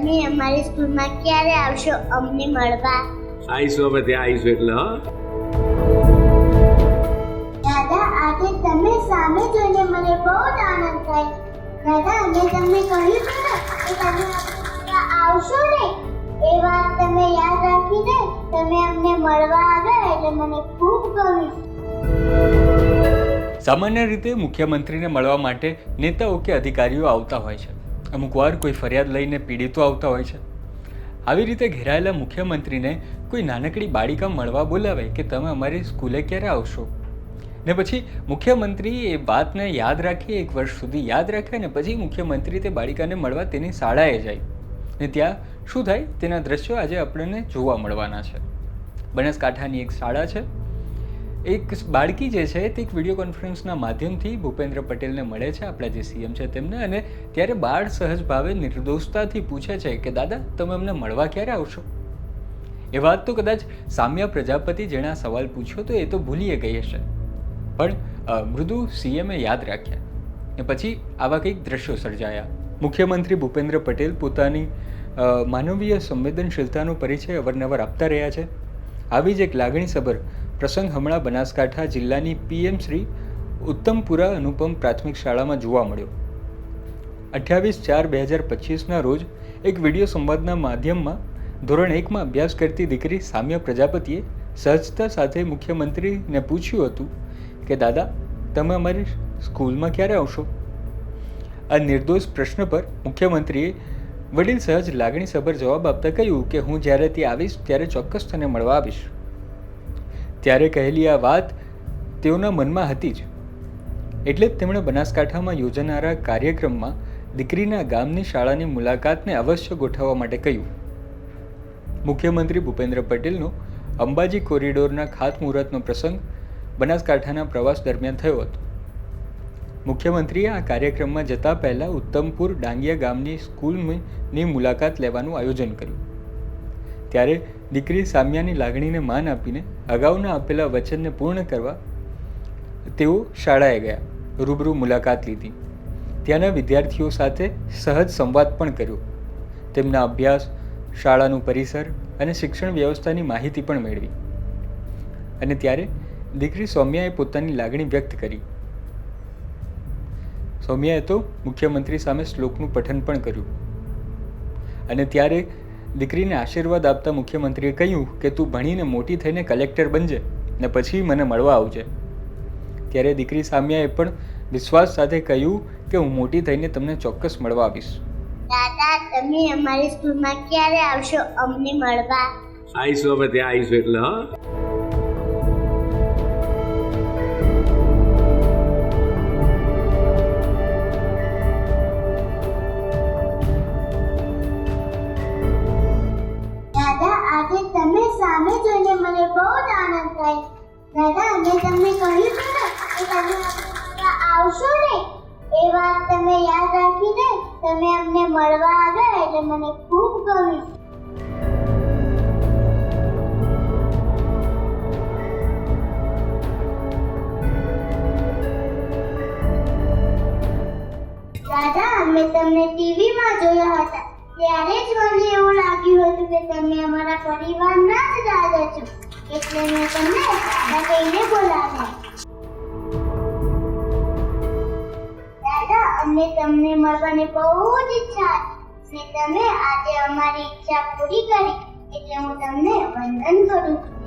તમે અમારી સ્કૂલમાં ક્યારે આવશો અમને મળવા? આવીશું અમે ત્યાં આવીશું એટલે હા. દાદા આજે તમે સામે જોઈને મને બહુ જ આનંદ થાય. દાદા મેં તમને કહ્યું હતું કે તમે આવશો ને એ વાત તમે યાદ રાખીને તમે અમને મળવા આવ્યા એટલે મને ખૂબ ગમ્યું. સામાન્ય રીતે મુખ્યમંત્રીને મળવા માટે નેતાઓ કે અધિકારીઓ આવતા હોય છે. અમુક વાર કોઈ ફરિયાદ લઈને પીડિતો આવતા હોય છે. આવી રીતે ઘેરાયેલા મુખ્યમંત્રીને કોઈ નાનકડી બાળિકા મળવા બોલાવે કે તમે અમારી સ્કૂલે ક્યારે આવશો? ને પછી મુખ્યમંત્રી એ વાતને યાદ રાખી એક વર્ષ સુધી યાદ રાખે ને પછી મુખ્યમંત્રી તે બાળિકાને મળવા તેની શાળાએ જાય. ને ત્યાં શું થાય? તેના દ્રશ્યો આજે આપણને જોવા મળવાના છે. બનાસકાંઠાની એક શાળા છે. એક બાળકી જે છે, તે એક વીડિયો કોન્ફરન્સના માધ્યમથી ભૂપેન્દ્ર પટેલને મળે છે, આપણા જે સીએમ છે તેમને. અને ત્યારે બાળ સહજ ભાવે નિર્દોષતાથી પૂછે છે કે, દાદા, તમે અમને મળવા ક્યારે આવશો? એ વાત તો કદાચ સામ્યા પ્રજાપતિ જેણે સવાલ પૂછ્યો તો એ તો ભૂલીએ ગઈ હશે. પણ મૃદુ સીએમએ યાદ રાખ્યા. ને પછી આવા કંઈક દ્રશ્યો સર્જાયા. મુખ્યમંત્રી ભૂપેન્દ્ર પટેલ પોતાની માનવીય સંવેદનશીલતાનો પરિચય અવારનવાર આપતા રહ્યા છે. આવી જ એક લાગણીસભર પ્રસંગ હમણાં બનાસકાંઠા જિલ્લાની પીએમ શ્રી ઉત્તમપુરા અનુપમ પ્રાથમિક શાળામાં જોવા મળ્યો. અઠ્યાવીસ ચાર બે હજાર પચીસના રોજ એક વીડિયો સંવાદના માધ્યમમાં ધોરણ એકમાં અભ્યાસ કરતી દીકરી સામ્ય પ્રજાપતિએ સહજતા સાથે મુખ્યમંત્રીને પૂછ્યું હતું કે, દાદા, તમે અમારી સ્કૂલમાં ક્યારે આવશો? આ નિર્દોષ પ્રશ્ન પર મુખ્યમંત્રીએ વડીલ સહજ લાગણીસભર જવાબ આપતા કહ્યું કે, હું જ્યારે ત્યાં આવીશ ત્યારે ચોક્કસ તને મળવા આવીશ. ત્યારે કહેલી આ વાત તેઓના મનમાં હતી જ. એટલે જ તેમણે બનાસકાંઠામાં યોજાનારા કાર્યક્રમમાં દીકરીના ગામની શાળાની મુલાકાતને અવશ્ય ગોઠવવા માટે કહ્યું. મુખ્યમંત્રી ભૂપેન્દ્ર પટેલનો અંબાજી કોરિડોરના ખાતમુહૂર્તનો પ્રસંગ બનાસકાંઠાના પ્રવાસ દરમિયાન થયો હતો. મુખ્યમંત્રીએ આ કાર્યક્રમમાં જતા પહેલા ઉત્તમપુર ડાંગિયા ગામની સ્કૂલની મુલાકાત લેવાનું આયોજન કર્યું. ત્યારે દીકરી સામ્યાની લાગણીને માન આપીને અગાઉના આપેલા વચનને પૂર્ણ કરવા તેઓ શાળાએ ગયા, રૂબરૂ મુલાકાત લીધી. ત્યાંના વિદ્યાર્થીઓ સાથે સહજ સંવાદ પણ કર્યો. તેમના અભ્યાસ, શાળાનું પરિસર અને શિક્ષણ વ્યવસ્થાની માહિતી પણ મેળવી. અને ત્યારે દીકરી સૌમ્યાએ પોતાની લાગણી વ્યક્ત કરી. સૌમ્યાએ તો મુખ્યમંત્રી સામે શ્લોકનું પઠન પણ કર્યું. અને ત્યારે દીકરીને આશીર્વાદ આપતા મુખ્યમંત્રીએ કહ્યું કે તું ભણીને મોટી થઈને કલેક્ટર બનજે ને પછી મને મળવા આવજે. ત્યારે દીકરી સામ્યાએ પણ વિશ્વાસ સાથે કહ્યું કે હું મોટી થઈને તમને ચોક્કસ મળવા આવીશ. દાદા તમે અમારી સ્કૂલમાં ક્યારે આવશો? અમને મળવા. આવીશું અમે ત્યાં આવીશું એટલે હા? વાત તમે યાદ રાખીને તમે અમને મળવા આવ્યા એટલે મને ખૂબ ગમ્યું. દાદા, અમે તમને ટીવીમાં જોયા હતા. ત્યારે જ મને એવું લાગ્યું હતું કે તમે અમારા પરિવારના જ દાદા છો. એટલે મેં તમને દાદા કહીને બોલાવ્યા. મળવાની બહુ જ ઈચ્છા હતી. તમે આજે અમારી ઈચ્છા પૂરી કરી, એટલે હું તમને વંદન કરું છું.